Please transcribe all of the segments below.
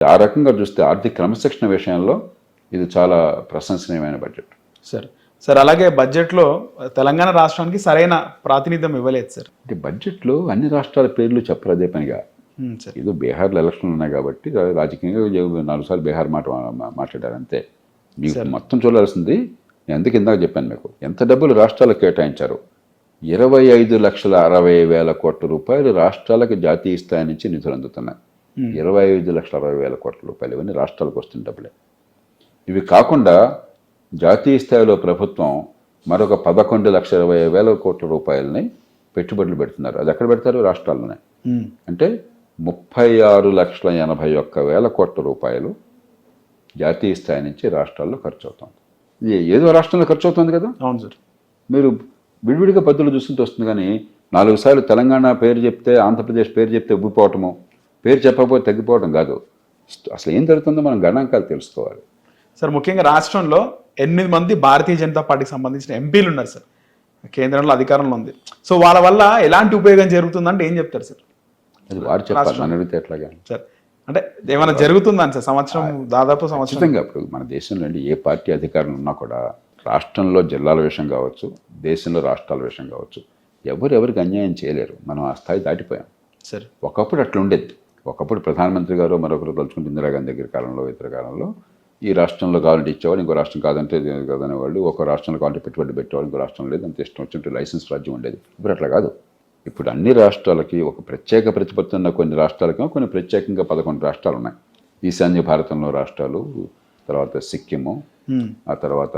ఆ రకంగా చూస్తే ఆర్థిక క్రమశిక్షణ విషయంలో ఇది చాలా ప్రశంసనీయమైన బడ్జెట్. సార్ సార్ అలాగే బడ్జెట్లో తెలంగాణ రాష్ట్రానికి సరైన ప్రాతినిధ్యం ఇవ్వలేదు సార్. అంటే బడ్జెట్లో అన్ని రాష్ట్రాల పేర్లు చెప్పరు అదే పనిగా. సార్. ఏదో బీహార్లో ఎలక్షన్లు ఉన్నాయి కాబట్టి రాజకీయంగా నాలుగు సార్లు బీహార్ మాట మాట్లాడారు అంతే. మీకు మొత్తం చూడాల్సింది నేను అందుకు ఇందాక చెప్పాను మీకు ఎంత డబ్బులు రాష్ట్రాలకు కేటాయించారు? ఇరవై ఐదు లక్షల అరవై వేల కోట్ల రూపాయలు రాష్ట్రాలకు జాతీయ స్థాయి నుంచి నిధులు అందుతున్నాయి. ఇరవై ఐదు లక్షల అరవై వేల కోట్ల రూపాయలు ఇవన్నీ రాష్ట్రాలకు వస్తున్న డబ్బులే. ఇవి కాకుండా జాతీయ స్థాయిలో ప్రభుత్వం మరొక పదకొండు లక్షల ఇరవై వేల కోట్ల రూపాయలని పెట్టుబడులు పెడుతున్నారు. అది ఎక్కడ పెడతారు? రాష్ట్రాల్లోనే. అంటే ముప్పై ఆరు లక్షల ఎనభై ఒక్క వేల కోట్ల రూపాయలు జాతీయ స్థాయి నుంచి రాష్ట్రాల్లో ఖర్చు అవుతుంది ఇది ఏదో రాష్ట్రంలో ఖర్చు అవుతుంది కదా? అవును సార్. మీరు విడివిడిగా పద్ధతులు చూస్తుంటే వస్తుంది కానీ నాలుగు సార్లు తెలంగాణ పేరు చెప్తే ఆంధ్రప్రదేశ్ పేరు చెప్తే ఉబ్బిపోవటము. పేరు చెప్పకపోతే తగ్గిపోవడం కాదు. అసలు ఏం జరుగుతుందో మనం గణాంకాలు తెలుసుకోవాలి. సార్ ముఖ్యంగా రాష్ట్రంలో ఎనిమిది మంది భారతీయ జనతా పార్టీకి సంబంధించిన ఎంపీలు ఉన్నారు సార్. కేంద్రంలో అధికారంలో ఉంది. సో వాళ్ళ వల్ల ఎలాంటి ఉపయోగం జరుగుతుందంటే ఏం చెప్తారు సార్? అది వారు చెప్పాలి అడిగితే ఎట్లాగా? సార్ అంటే ఏమైనా జరుగుతుందని సార్? సంవత్సరం దాదాపు సంవత్సరం. ఇప్పుడు మన దేశంలో ఏ పార్టీ అధికారంలో ఉన్నా కూడా రాష్ట్రంలో జిల్లాల విషయం కావచ్చు దేశంలో రాష్ట్రాల విషయం కావచ్చు ఎవరు ఎవరికి అన్యాయం చేయలేరు. మనం ఆ స్థాయి దాటిపోయాం. సార్. ఒకప్పుడు అట్లా ఉండేది ఒకప్పుడు ప్రధానమంత్రి గారు మరొకరు తలుచుకుంటే ఇందిరాగాంధీ దగ్గర కాలంలో ఇతర కాలంలో ఈ రాష్ట్రంలో కావాలంటే ఇచ్చేవాళ్ళు ఇంకో రాష్ట్రం కాదంటే కాదనేవాళ్ళు ఒక రాష్ట్రంలో కావాలంటే పెట్టుబడి పెట్టేవాళ్ళు ఇంకో రాష్ట్రం లేదు అంత ఇష్టం వచ్చినట్టు లైసెన్స్ రాజ్యం ఉండేది. ఇప్పుడు అట్లా కాదు. ఇప్పుడు అన్ని రాష్ట్రాలకి ఒక ప్రత్యేక ప్రతిపత్తి ఉన్న కొన్ని రాష్ట్రాలకి కొన్ని ప్రత్యేకంగా పదకొండు రాష్ట్రాలు ఉన్నాయి. ఈశాన్య భారతంలో రాష్ట్రాలు తర్వాత సిక్కిము ఆ తర్వాత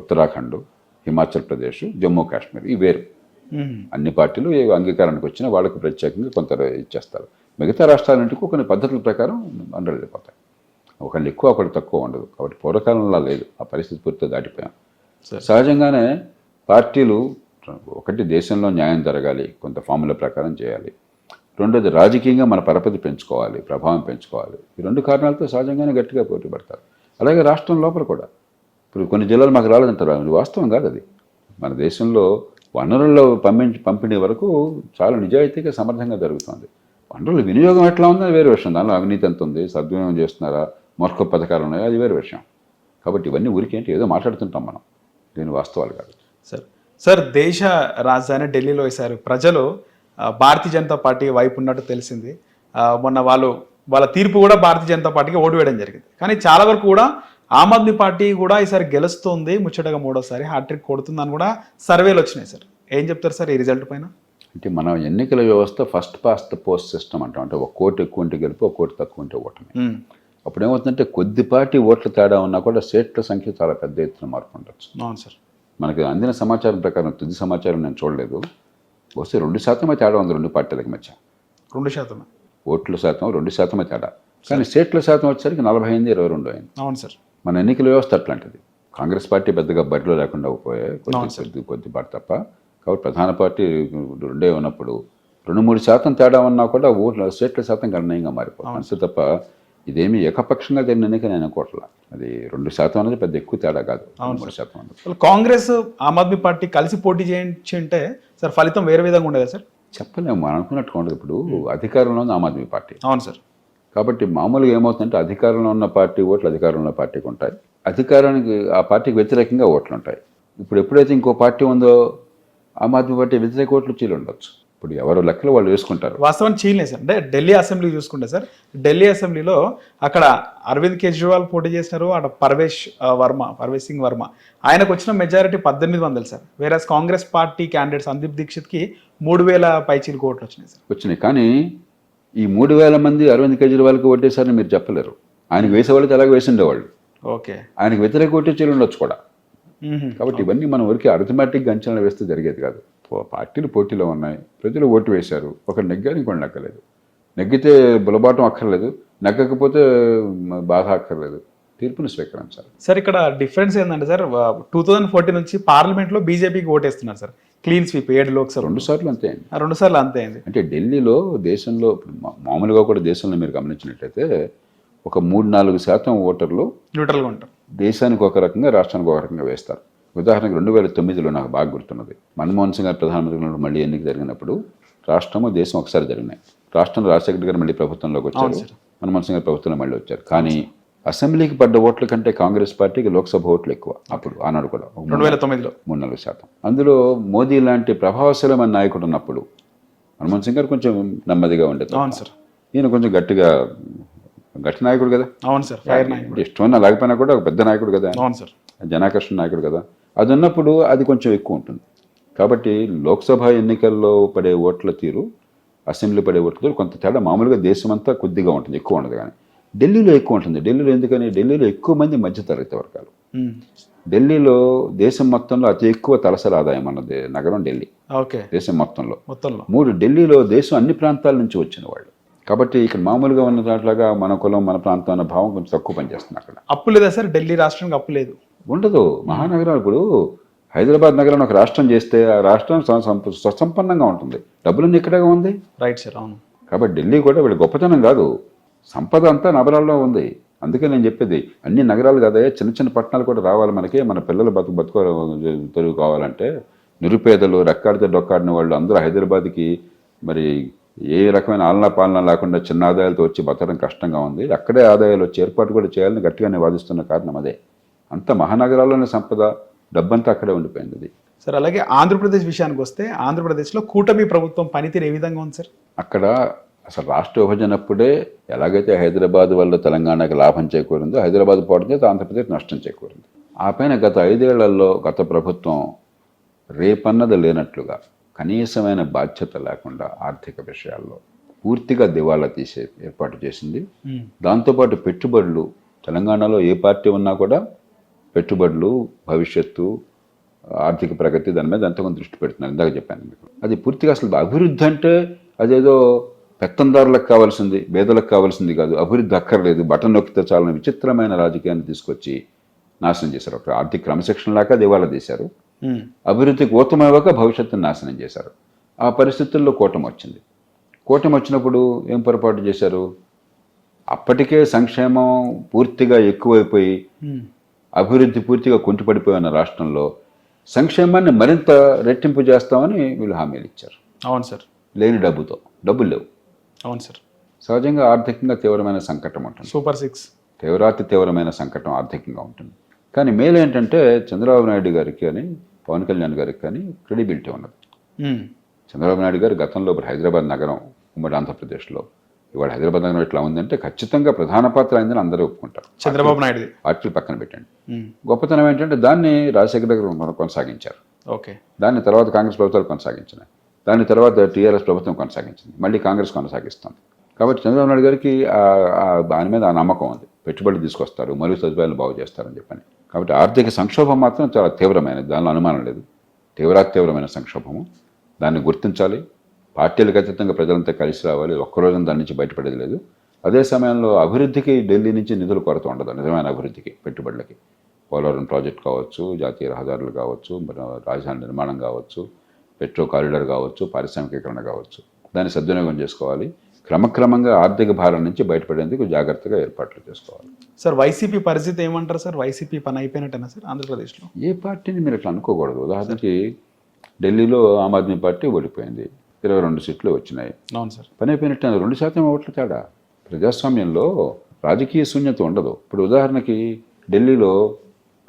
ఉత్తరాఖండ్ హిమాచల్ ప్రదేశ్ జమ్మూ కాశ్మీర్ ఈ వేరు. అన్ని పార్టీలు ఏ అంగీకారానికి వచ్చినా వాళ్ళకి ప్రత్యేకంగా కొంత ఇచ్చేస్తారు. మిగతా రాష్ట్రాలంటికి కొన్ని పద్ధతుల ప్రకారం అండలు వెళ్ళిపోతాయి ఒకళ్ళు ఎక్కువ ఒకళ్ళు తక్కువ ఉండదు. కాబట్టి పూర్వకాలంలో లేదు. ఆ పరిస్థితి పూర్తిగా దాటిపోయాం. సహజంగానే పార్టీలు ఒకటి దేశంలో న్యాయం జరగాలి కొంత ఫార్ములా ప్రకారం చేయాలి. రెండోది రాజకీయంగా మన పరపతి పెంచుకోవాలి ప్రభావం పెంచుకోవాలి. ఈ రెండు కారణాలతో సహజంగానే గట్టిగా పోటీ పడతారు. అలాగే రాష్ట్రం లోపల కూడా. ఇప్పుడు కొన్ని జిల్లాలు మాకు రాలేదంటారు అది వాస్తవం కాదు అది. మన దేశంలో వనరుల్లో పంపించి పంపిణీ వరకు చాలా నిజాయితీగా సమర్థంగా జరుగుతుంది. వనరుల వినియోగం ఎట్లా ఉందో అది వేరే విషయం. దానిలో అవినీతి ఎంత ఉంది? సద్వినియోగం చేస్తున్నారా? మరొక పథకాలు ఉన్నాయా? అది వేరే విషయం. కాబట్టి ఇవన్నీ ఊరికేంటి? ఏదో మాట్లాడుతుంటాం మనం. దీని వాస్తవాలు కాదు. సార్ సార్ దేశ రాజధాని ఢిల్లీలో వేశారు ప్రజలు భారతీయ జనతా పార్టీ వైపు ఉన్నట్టు తెలిసింది. మొన్న వాళ్ళు వాళ్ళ తీర్పు కూడా భారతీయ జనతా పార్టీకి ఓటు వేయడం జరిగింది. కానీ చాలా వరకు కూడా ఆమ్ ఆద్మీ పార్టీ కూడా ఈసారి గెలుస్తుంది. ముచ్చటగా మూడోసారి హ్యాట్రిక్ కొడుతుందని కూడా సర్వేలు వచ్చినాయి సార్. ఏం చెప్తారు సార్ ఈ రిజల్ట్ పైన? అంటే మన ఎన్నికల వ్యవస్థ first past the post system అంటాం. అంటే ఒక కోటి ఎక్కువ ఉంటే గెలుపు ఒక కోటి తక్కువ ఉంటే ఓటమి. అప్పుడు ఏమవుతుందంటే కొద్దిపాటి ఓట్ల తేడా ఉన్నా కూడా సీట్ల సంఖ్య చాలా పెద్ద ఎత్తున మార్పు ఉండొచ్చు. అవును సార్. మనకి అందిన సమాచారం ప్రకారం తుది సమాచారం నేను చూడలేదు. వస్తే రెండు శాతమే తేడా ఉంది రెండు పార్టీలకు మధ్య. రెండు శాతం ఓట్ల శాతం రెండు శాతమే తేడా. కానీ సీట్ల శాతం వచ్చేసరికి నలభై ఎనిమిది ఇరవై రెండు అయింది. అవును సార్. మన ఎన్నికల వ్యవస్థ అట్లాంటిది. కాంగ్రెస్ పార్టీ పెద్దగా బరిలో లేకుండా పోయాయి కొద్ది. కొద్ది కొద్దిపాటి తప్ప కాబట్టి ప్రధాన పార్టీ రెండే ఉన్నప్పుడు రెండు మూడు శాతం తేడా ఉన్నా కూడా ఓట్ల సీట్ల శాతం గణనీయంగా మారిపోతుంది. అంతే తప్ప ఇదేమి ఏకపక్షంగా జరిగిన ఎన్నిక నేను అనుకోవట్లా అది రెండు శాతం అనేది పెద్ద ఎక్కువ తేడా కాదు. మూడు శాతం కాంగ్రెస్ ఆమ్ ఆద్మీ పార్టీ కలిసి పోటీ చేయించి ఉంటే సార్ ఫలితం వేరే విధంగా ఉండేదా సార్? చెప్పలేము. మనం అనుకున్నట్టుగా ఉండదు. ఇప్పుడు అధికారంలో ఉంది ఆమ్ ఆద్మీ పార్టీ. అవును సార్. కాబట్టి మామూలుగా ఏమవుతుందంటే అధికారంలో ఉన్న పార్టీ ఓట్లు అధికారంలో ఉన్న పార్టీకి ఉంటాయి. అధికారానికి ఆ పార్టీకి వ్యతిరేకంగా ఓట్లు ఉంటాయి ఇప్పుడు ఎప్పుడైతే ఇంకో పార్టీ ఉందో ఆమ్ ఆద్మీ పార్టీ వ్యతిరేక ఓట్లు చీలు ఉండొచ్చు. ఇప్పుడు ఎవరు లెక్కలు వాళ్ళు వేసుకుంటారు. వాస్తవానికి చీలే సార్. అంటే ఢిల్లీ అసెంబ్లీ చూసుకుంటే సార్ ఢిల్లీ అసెంబ్లీలో అక్కడ అరవింద్ కేజ్రీవాల్ పోటీ చేసినారు అక్కడ పర్వేష్ వర్మ పర్వేష్ సింగ్ వర్మ. ఆయనకు వచ్చిన మెజారిటీ పద్దెనిమిది వందలు సార్. వేరే కాంగ్రెస్ పార్టీ క్యాండిడేట్ సందీప్ దీక్షిత్కి మూడు వేల పైచీలకు ఓట్లు వచ్చినాయి సార్. వచ్చినాయి. కానీ ఈ మూడు వేల మంది అరవింద్ కేజ్రీవాల్కి ఓటేశారని మీరు చెప్పలేరు. ఆయనకు వేసేవాళ్ళకి అలాగే వేసిండేవాళ్ళు. ఓకే. ఆయనకు వ్యతిరేక ఓటే చీలు ఉండొచ్చు కూడా. కాబట్టి ఇవన్నీ మనం ఊరికి అర్థమెటిక్ అంచనా వేస్తే జరిగేది కాదు. పార్టీలు పోటీలో ఉన్నాయి. ప్రజలు ఓటు వేశారు. ఒకరు నెగ్గారు ఇంకోటి నెగ్గలేదు. నెగ్గితే బులబాటం అక్కర్లేదు. నెగ్గకపోతే బాధ అక్కర్లేదు. తీర్పును స్వీకరించాలి. సార్ ఇక్కడ డిఫరెన్స్ ఏంటంటే సార్ టూ థౌజండ్ ఫోర్టీన్ నుంచి పార్లమెంట్లో బీజేపీకి ఓటేస్తున్నారు సార్. క్లీన్ స్వీప్ ఏడు లోక్సభ. రెండు సార్లు అంతే అయింది. రెండు సార్లు అంతే అయింది. అంటే ఢిల్లీలో దేశంలో మామూలుగా కూడా దేశంలో మీరు గమనించినట్లయితే ఒక మూడు నాలుగు శాతం ఓటర్లు న్యూట్రల్గా ఉంటారు. దేశానికి ఒక రకంగా రాష్ట్రానికి ఒక రకంగా వేస్తారు. ఉదాహరణకు రెండు వేల తొమ్మిదిలో నాకు బాగా గుర్తున్నది. మన్మోహన్ సింగ్ గారు ప్రధానమంత్రి మళ్ళీ ఎన్నిక జరిగినప్పుడు రాష్ట్రము దేశం ఒకసారి జరిగినాయి. రాష్ట్రంలో రాజశేఖర్ గారు మళ్ళీ ప్రభుత్వంలోకి వచ్చారు. మన్మోహన్ సింగ్ గారు ప్రభుత్వంలో మళ్ళీ వచ్చారు. కానీ అసెంబ్లీకి పడ్డ ఓట్ల కంటే కాంగ్రెస్ పార్టీకి లోక్సభ ఓట్లు ఎక్కువ అప్పుడు ఆనాడు కూడా. రెండు వేల తొమ్మిదిలో. మూడు నాలుగు శాతం. అందులో మోదీ లాంటి ప్రభావశీలమైన నాయకుడు ఉన్నప్పుడు మన్మోహన్ సింగ్ గారు కొంచెం నెమ్మదిగా ఉండేది ఈయన కొంచెం గట్టిగా గట్టి నాయకుడు కదా. అవును సార్ ఫైర్ నాయకుడు. ఇష్టమన్నా లేకపోయినా కూడా ఒక పెద్ద నాయకుడు కదా. అవును సార్. జనాకర్షణ నాయకుడు కదా. అది ఉన్నప్పుడు అది కొంచెం ఎక్కువ ఉంటుంది. కాబట్టి లోక్సభ ఎన్నికల్లో పడే ఓట్ల తీరు అసెంబ్లీ పడే ఓట్ల తీరు కొంత తేడా మామూలుగా దేశమంతా కొద్దిగా ఉంటుంది ఎక్కువ ఉండదు కానీ. ఢిల్లీలో ఎక్కువ ఉంటుంది. ఢిల్లీలో ఎందుకని? ఢిల్లీలో ఎక్కువ మంది మధ్యతరగతి వర్గాలు. ఢిల్లీలో దేశం మొత్తంలో అతి ఎక్కువ తలసరి ఆదాయం అన్నది నగరం ఢిల్లీ. ఓకే. దేశం మొత్తంలో. మొత్తంలో. మూడు ఢిల్లీలో దేశం అన్ని ప్రాంతాల నుంచి వచ్చిన వాళ్ళు. కాబట్టి ఇక్కడ మామూలుగా ఉన్న దాంట్లాగా మన కులం మన ప్రాంతం అన్న భావం కొంచెం తక్కువ పనిచేస్తుంది అక్కడ. అప్పు లేదా సార్? ఢిల్లీ రాష్ట్రానికి అప్పు లేదు. ఉండదు. మహానగరం ఇప్పుడు హైదరాబాద్ నగరం ఒక రాష్ట్రం చేస్తే ఆ రాష్ట్రం స్వసంపన్నంగా ఉంటుంది. డబ్బులన్నీ ఇక్కడే ఉంది. రైట్ సార్ అవును. కాబట్టి ఢిల్లీ కూడా వీళ్ళ గొప్పతనం కాదు. సంపద అంతా నగరాల్లో ఉంది. అందుకే నేను చెప్పేది అన్ని నగరాలు కదా చిన్న చిన్న పట్టణాలు కూడా రావాలి మనకి. మన పిల్లలు బతుకు బతుకు తెలుగు కావాలంటే నిరుపేదలు రెక్కాడితే డొక్కాడిన వాళ్ళు అందరూ హైదరాబాద్కి మరి ఏ రకమైన ఆలనా పాలన లేకుండా చిన్న ఆదాయాలతో వచ్చి బతకడం కష్టంగా ఉంది. అక్కడే ఆదాయాలు వచ్చి ఏర్పాటు కూడా చేయాలని గట్టిగా నేను వాదిస్తున్న కారణం అదే. అంత మహానగరాల్లోని సంపద డబ్బంతా అక్కడే ఉండిపోయింది అది. సార్ అలాగే ఆంధ్రప్రదేశ్ విషయానికి వస్తే ఆంధ్రప్రదేశ్లో కూటమి ప్రభుత్వం పనితీరు ఏ విధంగా ఉంది సార్? అక్కడ అసలు రాష్ట్ర విభజన అప్పుడే ఎలాగైతే హైదరాబాద్ వల్ల తెలంగాణకి లాభం చేకూరిందో హైదరాబాద్ పోవడం చేత ఆంధ్రప్రదేశ్ నష్టం చేకూరింది. ఆ పైన గత ఐదేళ్ళలో గత ప్రభుత్వం రేపన్నది లేనట్లుగా కనీసమైన బాధ్యత లేకుండా ఆర్థిక విషయాల్లో పూర్తిగా దివాళా తీసే ఏర్పాటు చేసింది. దాంతోపాటు పెట్టుబడులు తెలంగాణలో ఏ పార్టీ ఉన్నా కూడా పెట్టుబడులు భవిష్యత్తు ఆర్థిక ప్రగతి దాని మీద ఎంతగానో దృష్టి పెడుతున్నారు. ఇందాక చెప్పాను మీకు. అది పూర్తిగా అసలు అభివృద్ధి అంటే అదేదో పెత్తందారులకు కావాల్సింది పేదలకు కావాల్సింది కాదు. అభివృద్ధి అక్కర్లేదు. బటన్ నొక్కితే చాలని విచిత్రమైన రాజకీయాన్ని తీసుకొచ్చి నాశనం చేశారు. ఒక ఆర్థిక క్రమశిక్షణ లేక దివాలా తీశారు. అభివృద్ధికి ఊతమవ్వక భవిష్యత్తును నాశనం చేశారు. ఆ పరిస్థితుల్లో కూటమి వచ్చింది. కూటమి వచ్చినప్పుడు ఏం పొరపాటు చేశారు? అప్పటికే సంక్షేమం పూర్తిగా ఎక్కువైపోయి. అభివృద్ధి పూర్తిగా కుంటుపడిపోయిన రాష్ట్రంలో సంక్షేమాన్ని మరింత రెట్టింపు చేస్తామని వీళ్ళు హామీలు ఇచ్చారు. అవును సార్. లేని డబ్బుతో. డబ్బులు లేవు. అవును సార్. సహజంగా ఆర్థికంగా తీవ్రమైన సంకటం ఉంటుంది. Super six. తీవ్రాతి తీవ్రమైన సంకటం ఆర్థికంగా ఉంటుంది. కానీ మేలు ఏంటంటే చంద్రబాబు నాయుడు గారికి కానీ పవన్ కళ్యాణ్ గారికి కానీ క్రెడిబిలిటీ ఉన్నది. ఉమ్. చంద్రబాబు నాయుడు గారు గతంలో ఇప్పుడు హైదరాబాద్ నగరం ఉమ్మడి ఆంధ్రప్రదేశ్లో ఇవాళ హైదరాబాద్ నగరం ఇట్లా ఉందంటే ఖచ్చితంగా ప్రధాన పాత్ర అయిందని అందరూ ఒప్పుకుంటారు. చంద్రబాబు నాయుడుది. పార్టీలు పక్కన పెట్టండి. గొప్పతనం ఏంటంటే దాన్ని రాజశేఖర గారు కొన- కొనసాగించారు. ఓకే. దాన్ని తర్వాత కాంగ్రెస్ ప్రభుత్వాలు కొనసాగించినాయి. దాని తర్వాత టీఆర్ఎస్ ప్రభుత్వం కొనసాగించింది. మళ్ళీ కాంగ్రెస్ కొనసాగిస్తుంది. కాబట్టి చంద్రబాబు నాయుడు గారికి దాని మీద ఆ నమ్మకం ఉంది. పెట్టుబడులు తీసుకొస్తారు మరియు సదుపాయాలు బాగు చేస్తారని చెప్పని. కాబట్టి ఆర్థిక సంక్షోభం మాత్రం చాలా తీవ్రమైనది దానిలో అనుమానం లేదు. తీవ్రాతీవ్రమైన సంక్షోభము. దాన్ని గుర్తించాలి. పార్టీలకు అతీతంగా ప్రజలంతా కలిసి రావాలి. ఒక్కరోజున దాని నుంచి బయటపడేది లేదు. అదే సమయంలో అభివృద్ధికి ఢిల్లీ నుంచి నిధులు కొరత ఉండదు. నిజమైన అభివృద్ధికి పెట్టుబడులకి. పోలవరం ప్రాజెక్ట్ కావచ్చు జాతీయ రహదారులు కావచ్చు మన రాజధాని నిర్మాణం కావచ్చు పెట్రో కారిడార్ కావచ్చు పారిశ్రామికీకరణ కావచ్చు. దాన్ని సద్వినియోగం చేసుకోవాలి. క్రమక్రమంగా ఆర్థిక భారం నుంచి బయటపడేందుకు జాగ్రత్తగా ఏర్పాట్లు చేసుకోవాలి. సార్ వైసీపీ పరిస్థితి ఏమంటారు సార్? వైసీపీ పని అయిపోయినట్టేనా సార్ ఆంధ్రప్రదేశ్లో? ఏ పార్టీని మీరు ఇట్లా అనుకోకూడదు. ఉదాహరణకి ఢిల్లీలో ఆమ్ ఆద్మీ పార్టీ ఓడిపోయింది. ఇరవై రెండు సీట్లు వచ్చినాయి. అవును సార్. పని అయిపోయినట్టు రెండు శాతం ఓట్ల తేడా. ప్రజాస్వామ్యంలో రాజకీయ శూన్యత ఉండదు. ఇప్పుడు ఉదాహరణకి ఢిల్లీలో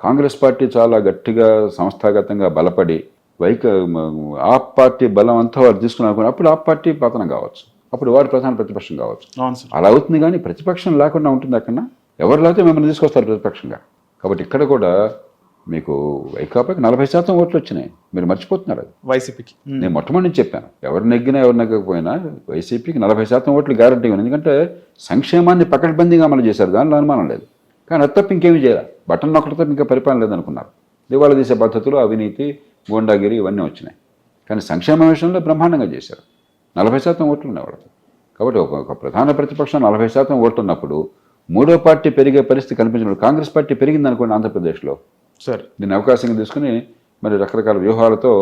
కాంగ్రెస్ పార్టీ చాలా గట్టిగా సంస్థాగతంగా బలపడి వైక ఆప్ పార్టీ బలం అంతా వారు తీసుకుని అనుకుని అప్పుడు ఆప్ పార్టీ పతనం కావచ్చు. అప్పుడు వారు ప్రధాన ప్రతిపక్షం కావచ్చు. అలా అవుతుంది కానీ ప్రతిపక్షం లేకుండా ఉంటుంది అక్కడ ఎవరు లేకపోతే మిమ్మల్ని తీసుకొస్తారు ప్రతిపక్షంగా. కాబట్టి ఇక్కడ కూడా మీకు వైకాపాకి నలభై శాతం ఓట్లు వచ్చినాయి. మీరు మర్చిపోతున్నారు అది. వైసీపీకి. నేను మొట్టమొదటి నుంచి చెప్పాను. ఎవరు నెగ్గినా ఎవరు నెగ్గకపోయినా వైసీపీకి నలభై శాతం ఓట్లు గ్యారంటీ ఉంది ఎందుకంటే సంక్షేమాన్ని పకడ్బందీగా అమలు చేశారు దానిలో అనుమానం లేదు. కానీ అది తప్ప ఇంకేమీ చేయాలి. బటన్ తప్ప ఇంకా పరిపాలన లేదనుకున్నారు. దివాళా తీసే పద్ధతులు అవినీతి గోండాగిరి ఇవన్నీ వచ్చినాయి. కానీ సంక్షేమ విషయంలో బ్రహ్మాండంగా చేశారు. నలభై శాతం ఓట్లు ఉన్నాయి కాబట్టి ఒక ప్రధాన ప్రతిపక్షం నలభై శాతం ఓట్లు ఉన్నప్పుడు మూడో పార్టీ పెరిగే పరిస్థితి కనిపించినప్పుడు కాంగ్రెస్ పార్టీ పెరిగింది అనుకోండి ఆంధ్రప్రదేశ్లో. సార్. దీన్ని అవకాశంగా తీసుకుని మరి రకరకాల వ్యూహాలతో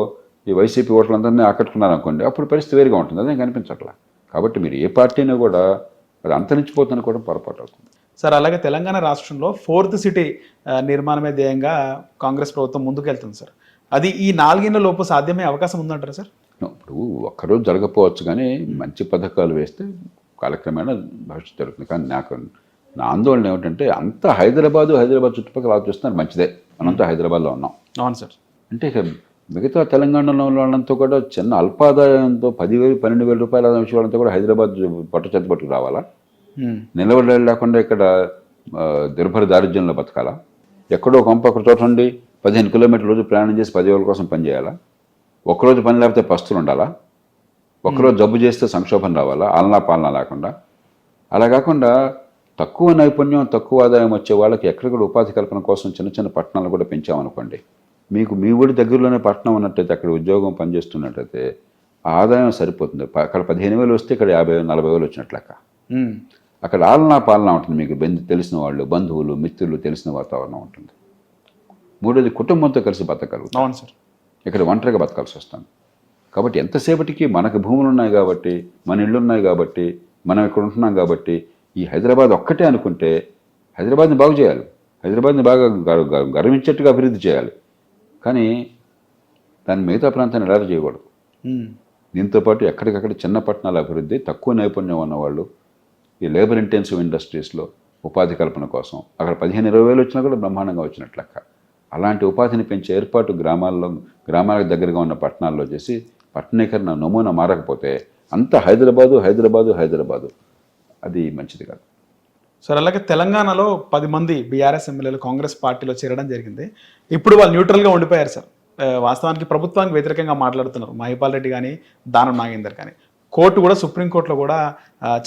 ఈ వైసీపీ ఓట్లందరినీ ఆకట్టుకున్నారు అనుకోండి అప్పుడు పరిస్థితి వేరుగా ఉంటుంది. అదేం కనిపించట్లా. కాబట్టి మీరు ఏ పార్టీని కూడా అది అంతరించిపోతుందని కూడా పొరపాటు అవుతుంది. సార్ అలాగే తెలంగాణ రాష్ట్రంలో ఫోర్త్ సిటీ నిర్మాణమే ధ్యేయంగా కాంగ్రెస్ ప్రభుత్వం ముందుకెళ్తుంది సార్. అది ఈ నాలుగేళ్ళ లోపు సాధ్యమే అవకాశం ఉందంటారా సార్? ఇప్పుడు ఒక్కరోజు జరగకపోవచ్చు కానీ మంచి పథకాలు వేస్తే కాలక్రమేణా భవిష్యత్తు జరుగుతుంది. కానీ నాకు నా ఆందోళన ఏమిటంటే అంత హైదరాబాదు హైదరాబాద్ చుట్టుపక్కల ఆలోచిస్తున్నారు మంచిదే. మనంతా హైదరాబాద్లో ఉన్నాం. అవును సార్. అంటే ఇక మిగతా తెలంగాణలో ఉన్న వాళ్ళంతా కూడా చిన్న అల్పాదాయంతో పదివేలు పన్నెండు వేల రూపాయల ఆదాయం వాళ్ళంతా కూడా హైదరాబాద్ పట్టు చెత్త పట్టుకు రావాలా? ఉమ్, నిలబడి లేకుండా ఇక్కడ దుర్భర దారిద్ర్యంలో బతకాలా? ఎక్కడో కొంప ఒక చోట ఉండి పదిహేను కిలోమీటర్ల రోజు ప్రయాణం చేసి పదివేల కోసం పని చేయాలా ఒక్కరోజు పని లేకపోతే పస్తులు ఉండాలా? ఒక్కరోజు జబ్బు చేస్తే సంక్షోభం రావాలా? ఆలనా పాలన లేకుండా? అలా కాకుండా తక్కువ నైపుణ్యం తక్కువ ఆదాయం వచ్చే వాళ్ళకి ఎక్కడిక్కడ ఉపాధి కల్పన కోసం చిన్న చిన్న పట్టణాలు కూడా పెంచామనుకోండి. మీకు మీ ఊరి దగ్గరలోనే పట్టణం ఉన్నట్టయితే అక్కడ ఉద్యోగం పనిచేస్తున్నట్టయితే ఆదాయం సరిపోతుంది. అక్కడ పదిహేను వేలు వస్తే ఇక్కడ యాభై వేలు, నలభై వేలు వచ్చినట్లు లెక్క. ఉమ్, అక్కడ ఆలనా పాలన ఉంటుంది మీకు బంధు తెలిసిన వాళ్ళు బంధువులు మిత్రులు తెలిసిన వాతావరణం ఉంటుంది. మూడోది కుటుంబంతో కలిసి బతకగలుగుతాం. అవును సార్. ఇక్కడ ఒంటరిగా బతకాల్సి వస్తుంది. కాబట్టి ఎంతసేపటికి మనకు భూములు ఉన్నాయి కాబట్టి మన ఇళ్ళు ఉన్నాయి కాబట్టి మనం ఇక్కడ ఉంటున్నాం కాబట్టి ఈ హైదరాబాద్ ఒక్కటే అనుకుంటే హైదరాబాద్ని బాగు చేయాలి. హైదరాబాద్ని బాగా గర్వించేట్టుగా అభివృద్ధి చేయాలి. కానీ దాన్ని మిగతా ప్రాంతాన్ని ఎలా చేయకూడదు? ఉమ్, దీంతో పాటు ఎక్కడికక్కడ చిన్న పట్టణాల అభివృద్ధి తక్కువ నైపుణ్యం ఉన్నవాళ్ళు ఈ లేబర్ ఇంటెన్సివ్ ఇండస్ట్రీస్లో ఉపాధి కల్పన కోసం అక్కడ పదిహేను ఇరవై వేలు వచ్చినా కూడా బ్రహ్మాండంగా వచ్చినట్లు లెక్క. అలాంటి ఉపాధిని పెంచే ఏర్పాటు గ్రామాల్లో గ్రామాలకు దగ్గరగా ఉన్న పట్టణాల్లో చేసి పట్టణీకరణ నమూనా మారకపోతే అంత హైదరాబాదు హైదరాబాదు హైదరాబాదు. అది మంచిది కాదు. సార్ అలాగే తెలంగాణలో పది మంది బీఆర్ఎస్ ఎమ్మెల్యేలు కాంగ్రెస్ పార్టీలో చేరడం జరిగింది. ఇప్పుడు వాళ్ళు న్యూట్రల్గా ఉండిపోయారు సార్. వాస్తవానికి ప్రభుత్వానికి వ్యతిరేకంగా మాట్లాడుతున్నారు. మహిపాల్ రెడ్డి కానీ దానం నాగేందర్ కానీ కోర్టు కూడా సుప్రీంకోర్టులో కూడా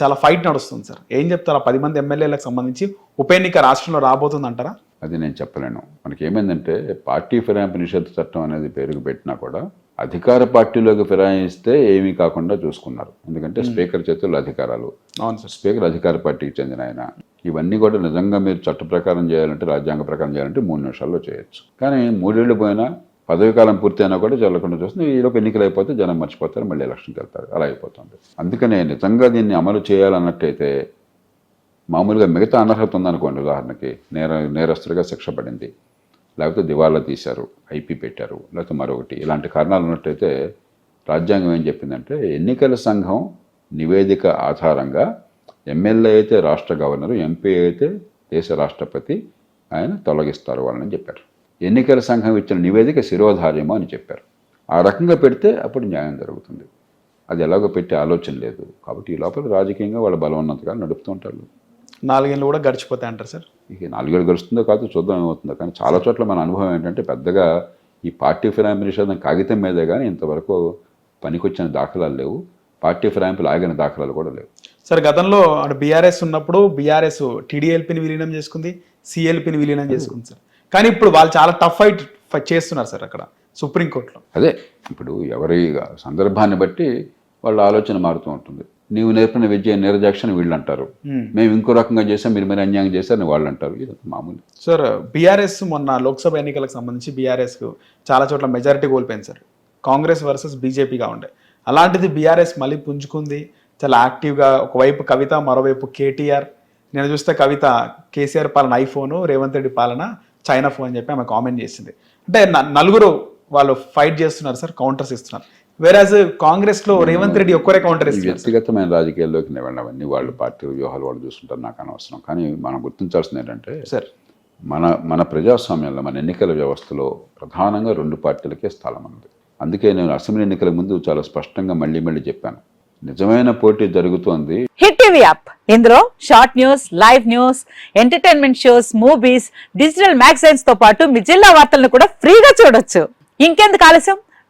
చాలా ఫైట్ నడుస్తుంది సార్. ఏం చెప్తారు? ఆ పది మంది ఎమ్మెల్యేలకు సంబంధించి ఉప ఎన్నిక రాష్ట్రంలో రాబోతుంది అంటారా అది నేను చెప్పలేను. మనకి ఏమైందంటే పార్టీ ఫిరాయింపు నిషేధ చట్టం అనేది పేరుకు పెట్టినా కూడా అధికార పార్టీలోకి ఫిరాయిస్తే ఏమీ కాకుండా చూసుకున్నారు. ఎందుకంటే స్పీకర్ చేతుల్లో అధికారాలు. స్పీకర్ అధికార పార్టీకి చెందిన ఆయన. ఇవన్నీ కూడా నిజంగా మీరు చట్ట ప్రకారం చేయాలంటే రాజ్యాంగ ప్రకారం చేయాలంటే మూడు నిమిషాల్లో చేయొచ్చు. కానీ మూడేళ్ళు పోయినా పదవి కాలం పూర్తయినా కూడా చల్లకుండా చూస్తుంది ఈలోపు ఎన్నికలు అయిపోతే జనం మర్చిపోతారు మళ్ళీ ఎలక్షన్కి వెళ్తారు. అలా అయిపోతుంది. అందుకనే నిజంగా దీన్ని అమలు చేయాలన్నట్టయితే మామూలుగా మిగతా అనర్హత ఉందనుకోండి ఉదాహరణకి నేర నేరస్తులుగా శిక్ష పడింది. లేకపోతే దివాలా తీశారు ఐపీ పెట్టారు లేకపోతే మరొకటి. ఇలాంటి కారణాలు ఉన్నట్టయితే రాజ్యాంగం ఏం చెప్పిందంటే ఎన్నికల సంఘం నివేదిక ఆధారంగా ఎమ్మెల్యే అయితే రాష్ట్ర గవర్నరు ఎంపీ అయితే దేశ రాష్ట్రపతి ఆయన తొలగిస్తారు వాళ్ళని చెప్పారు. ఎన్నికల సంఘం ఇచ్చిన నివేదిక శిరోధార్యము అని చెప్పారు. ఆ రకంగా పెడితే అప్పుడు న్యాయం జరుగుతుంది. అది ఎలాగో పెట్టే ఆలోచన లేదు. కాబట్టి ఈ లోపల రాజకీయంగా వాళ్ళ బలవన్నంతగా నడుపుతూ ఉంటారు. నాలుగేళ్ళు కూడా గడిచిపోతాయి అంటారు సార్? ఇక నాలుగేళ్ళు గడుస్తుందో కాదు చూద్దాం ఏమవుతుందో. కానీ చాలా చోట్ల మన అనుభవం ఏంటంటే పెద్దగా ఈ పార్టీ ఫిరాయింపు నిషేధం కాగితం మీదే కానీ ఇంతవరకు పనికొచ్చిన దాఖలాలు లేవు. పార్టీ ఫిరాయింపులు ఆగిన దాఖలాలు కూడా లేవు. సార్ గతంలో అటు బీఆర్ఎస్ ఉన్నప్పుడు బీఆర్ఎస్ టీడీఎల్పీని విలీనం చేసుకుంది సిఎల్పిని విలీనం చేసుకుంది సార్. కానీ ఇప్పుడు వాళ్ళు చాలా టఫ్ ఫైట్ చేస్తున్నారు సార్ అక్కడ సుప్రీంకోర్టులో. అదే ఇప్పుడు ఎవరి సందర్భాన్ని బట్టి వాళ్ళ ఆలోచన మారుతూ ఉంటుంది. నీవు నేర్పిన విద్య నీరజాక్షని వీళ్ళు అంటారు Hmm. మేము ఇంకో రకంగా చేసాం మీరు మీరు అన్యాయం చేశారని వాళ్ళు అంటారు ఇది మామూలు. సార్ బీఆర్ఎస్ మొన్న లోక్సభ ఎన్నికలకు సంబంధించి బీఆర్ఎస్కు చాలా చోట్ల మెజారిటీ కోల్పోయింది సార్ కాంగ్రెస్ వర్సెస్ బీజేపీగా ఉండే. అలాంటిది బీఆర్ఎస్ మళ్ళీ పుంజుకుంది. చాలా యాక్టివ్గా ఒకవైపు కవిత మరోవైపు కేటీఆర్ నేను చూస్తే కవిత కేసీఆర్ పాలన ఐఫోను రేవంత్ రెడ్డి పాలన చైనా ఫోన్ అని చెప్పి ఆమె కామెంట్ చేసింది. అంటే నలుగురు వాళ్ళు ఫైట్ చేస్తున్నారు సార్ కౌంటర్స్ ఇస్తున్నారు. వేరాజ్ కాంగ్రెస్లో రేవంత్ రెడ్డి ఒక్కరే కౌంటర్ వ్యక్తిగతమైన రాజకీయాల్లోకి నేను వెళ్ళవన్నీ వాళ్ళు పార్టీ వ్యూహాలు వాళ్ళు చూసుకుంటారు నాకు అనవసరం. కానీ మనం గుర్తించాల్సింది ఏంటంటే సార్ మన మన ప్రజాస్వామ్యంలో మన ఎన్నికల వ్యవస్థలో ప్రధానంగా రెండు పార్టీలకే స్థలం ఉంది అందుకే నేను అసెంబ్లీ ఎన్నికల ముందు చాలా స్పష్టంగా మళ్ళీ మళ్ళీ చెప్పాను. నిజమైన పోటీ జరుగుతోంది. Hit TV app. ఇందులో short news live news entertainment shows movies digital మ్యాగజైన్స్తో పాటు మీ జిల్లా వార్తలను కూడా ఫ్రీగా చూడొచ్చు. ఇంకెందుకు ఆలస్యం?